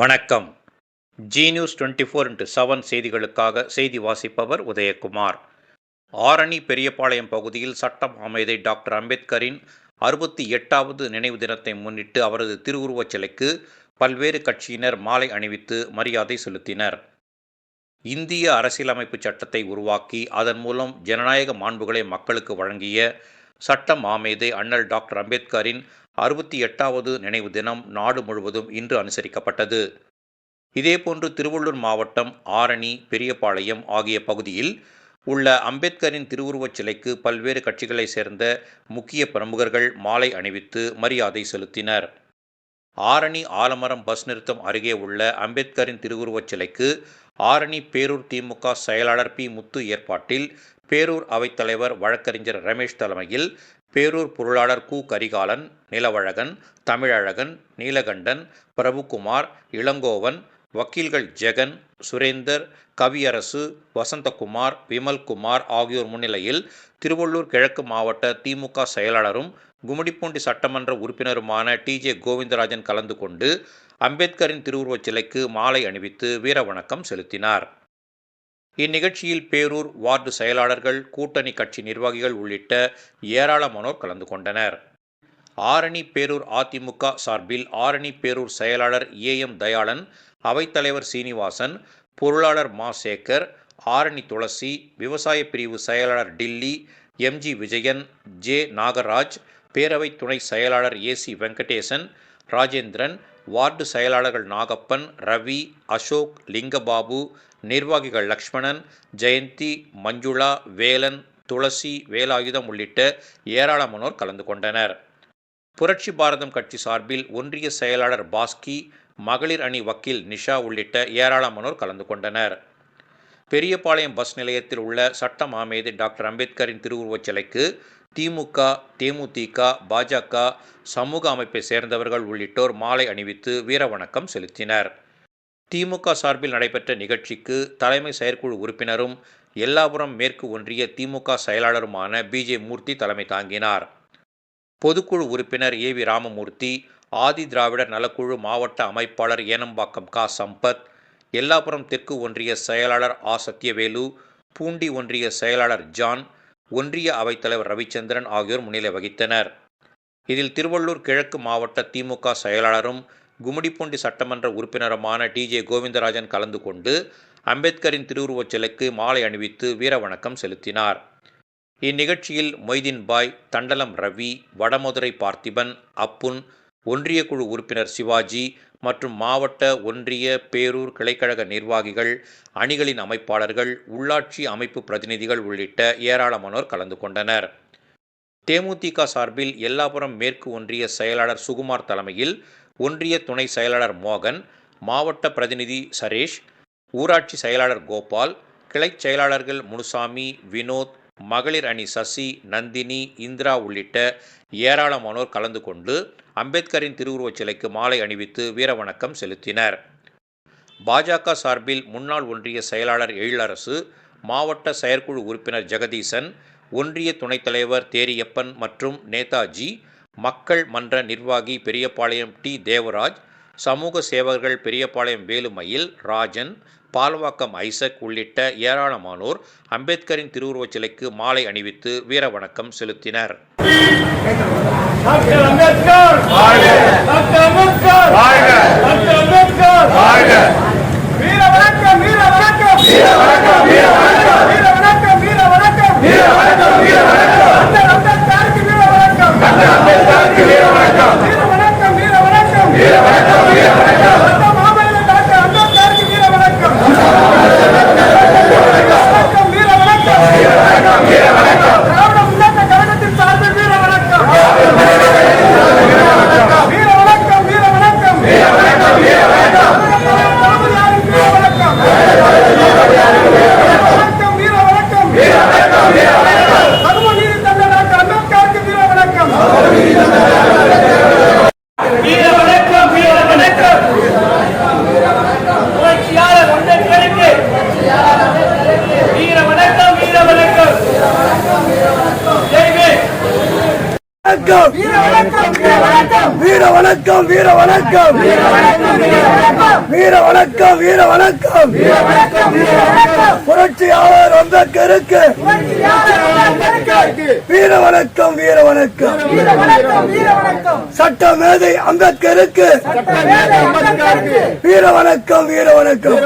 வணக்கம். Zee news twenty four into seven செய்திகளுக்காக செய்தி வாசிப்பவர் உதயகுமார். ஆரணி பெரியபாளையம் பகுதியில் சட்டம் அமைதை டாக்டர் அம்பேத்கரின் அறுபத்தி எட்டாவது நினைவு தினத்தை முன்னிட்டு அவரது திருவுருவச் சிலைக்கு பல்வேறு கட்சியினர் மாலை அணிவித்து மரியாதை செலுத்தினர். இந்திய அரசியலமைப்பு சட்டத்தை உருவாக்கி அதன் மூலம் ஜனநாயக மாண்புகளை மக்களுக்கு வழங்கிய சட்டம் ஆமேதை அண்ணல் டாக்டர் அம்பேத்கரின் அறுபத்தி எட்டாவது நினைவு தினம் நாடு முழுவதும் இன்று அனுசரிக்கப்பட்டது. இதேபோன்று திருவள்ளூர் மாவட்டம் ஆரணி பெரியபாளையம் ஆகிய பகுதியில் உள்ள அம்பேத்கரின் திருவுருவச் சிலைக்கு பல்வேறு கட்சிகளைச் சேர்ந்த முக்கிய பிரமுகர்கள் மாலை அணிவித்து மரியாதை செலுத்தினர். ஆரணி ஆலமரம் பஸ் நிறுத்தம் அருகே உள்ள அம்பேத்கரின் திருவுருவச் சிலைக்கு ஆரணி பேரூர் திமுக செயலாளர் பி முத்து ஏற்பாட்டில் பேரூர் அவைத்தலைவர் வழக்கறிஞர் ரமேஷ் தலைமையில் பேரூர் பொருளாளர் கு. கரிகாலன் நிலவழகன் தமிழழகன் நீலகண்டன் பிரபுகுமார் இளங்கோவன் வக்கீல்கள் ஜெகன் சுரேந்தர் கவியரசு வசந்தகுமார் விமல்குமார் ஆகியோர் முன்னிலையில் திருவள்ளூர் கிழக்கு மாவட்ட திமுக செயலாளரும் கும்மிடிப்பூண்டி சட்டமன்ற உறுப்பினருமான டி. ஜே. கோவிந்தராஜன் கலந்து கொண்டு அம்பேத்கரின் திருவுருவச் சிலைக்கு மாலை அணிவித்து வீரவணக்கம் செலுத்தினார். இந்நிகழ்ச்சியில் பேரூர் வார்டு செயலாளர்கள் கூட்டணி கட்சி நிர்வாகிகள் உள்ளிட்ட ஏராளமானோர் கலந்து கொண்டனர். ஆரணி பேரூர் அதிமுக சார்பில் ஆரணி பேரூர் செயலாளர் ஏ எம் தயாளன் அவைத்தலைவர் சீனிவாசன் பொருளாளர் மா சேகர் ஆரணி துளசி விவசாய பிரிவு செயலாளர் டில்லி எம்ஜி விஜயன் ஜே நாகராஜ் பேரவை துணை செயலாளர் ஏசி வெங்கடேசன் ராஜேந்திரன் வார்டு செயலாளர்கள் நாகப்பன் ரவி அசோக் லிங்கபாபு நிர்வாகிகள் லக்ஷ்மணன் ஜெயந்தி மஞ்சுளா வேலன் துளசி வேலாயுதம் உள்ளிட்ட ஏராளமானோர் கலந்து கொண்டனர். புரட்சி பாரதம் கட்சி சார்பில் ஒன்றிய செயலாளர் பாஸ்கி மகளிர் அணி வக்கீல் நிஷா உள்ளிட்ட ஏராளமானோர் கலந்து கொண்டனர். பெரியபாளையம் பஸ் நிலையத்தில் உள்ள சட்ட மாமேதை டாக்டர் அம்பேத்கரின் திருவுருவச் சிலைக்கு திமுக தேமுதிக பாஜக சமூக அமைப்பை சேர்ந்தவர்கள் உள்ளிட்டோர் மாலை அணிவித்து வீரவணக்கம் செலுத்தினர். திமுக சார்பில் நடைபெற்ற நிகழ்ச்சிக்கு தலைமை செயற்குழு உறுப்பினரும் எல்லாபுரம் மேற்கு ஒன்றிய திமுக செயலாளருமான பிஜே மூர்த்தி தலைமை தாங்கினார். பொதுக்குழு உறுப்பினர் ஏ வி ராமமூர்த்தி ஆதி திராவிடர் நலக்குழு மாவட்ட அமைப்பாளர் ஏனம்பாக்கம் கா. சம்பத் எல்லாபுரம் தெற்கு ஒன்றிய செயலாளர் ஆ. சத்யவேலு பூண்டி ஒன்றிய செயலாளர் ஜான் ஒன்றிய அவைத்தலைவர் ரவிச்சந்திரன் ஆகியோர் முன்னிலை வகித்தனர். இதில் திருவள்ளூர் கிழக்கு மாவட்ட திமுக செயலாளரும் கும்மிடிப்பூண்டி சட்டமன்ற உறுப்பினருமான டி. ஜே. கோவிந்தராஜன் கலந்து கொண்டு அம்பேத்கரின் திருவுருவச் சிலைக்கு மாலை அணிவித்து வீரவணக்கம் செலுத்தினார். இந்நிகழ்ச்சியில் மொய்தீன் பாய் தண்டலம் ரவி வடமதுரை பார்த்திபன் அப்புன் ஒன்றிய குழு உறுப்பினர் சிவாஜி மற்றும் மாவட்ட ஒன்றிய பேரூர் கிளைக்கழக நிர்வாகிகள் அணிகளின் அமைப்பாளர்கள் உள்ளாட்சி அமைப்பு பிரதிநிதிகள் உள்ளிட்ட ஏராளமானோர் கலந்து கொண்டனர். தேமுதிக சார்பில் எல்லாபுரம் மேற்கு ஒன்றிய செயலாளர் சுகுமார் தலைமையில் ஒன்றிய துணை செயலாளர் மோகன் மாவட்ட பிரதிநிதி சரேஷ் ஊராட்சி செயலாளர் கோபால் கிளைச் செயலாளர்கள் முனுசாமி வினோத் மகளிர் அணி சசி நந்தினி இந்திரா உள்ளிட்ட ஏராளமானோர் கலந்து கொண்டு அம்பேத்கரின் திருவுருவச் சிலைக்கு மாலை அணிவித்து வீரவணக்கம் செலுத்தினர். பாஜக சார்பில் முன்னாள் ஒன்றிய செயலாளர் எழிலரசு மாவட்ட செயற்குழு உறுப்பினர் ஜெகதீசன் ஒன்றிய துணைத் தலைவர் தேரியப்பன் மற்றும் நேதாஜி மக்கள் மன்ற நிர்வாகி பெரியபாளையம் டி. தேவராஜ் சமூக சேவகர்கள் பெரியபாளையம் வேலுமயில் ராஜன் பால்வாக்கம் ஐசக் உள்ளிட்ட ஏராளமானோர் அம்பேத்கரின் திருவுருவச் சிலைக்கு மாலை அணிவித்து வீரவணக்கம் செலுத்தினர். டாக்டர் வணக்கம். வீர வணக்கம் வீர வணக்கம். வீர வணக்கம் வீர வணக்கம். புரட்சியாளர் அம்பேத்கருக்கு வீர வணக்கம் வீர வணக்கம். சட்ட மேதை அம்பேத்கருக்கு வீர வணக்கம் வீர வணக்கம்.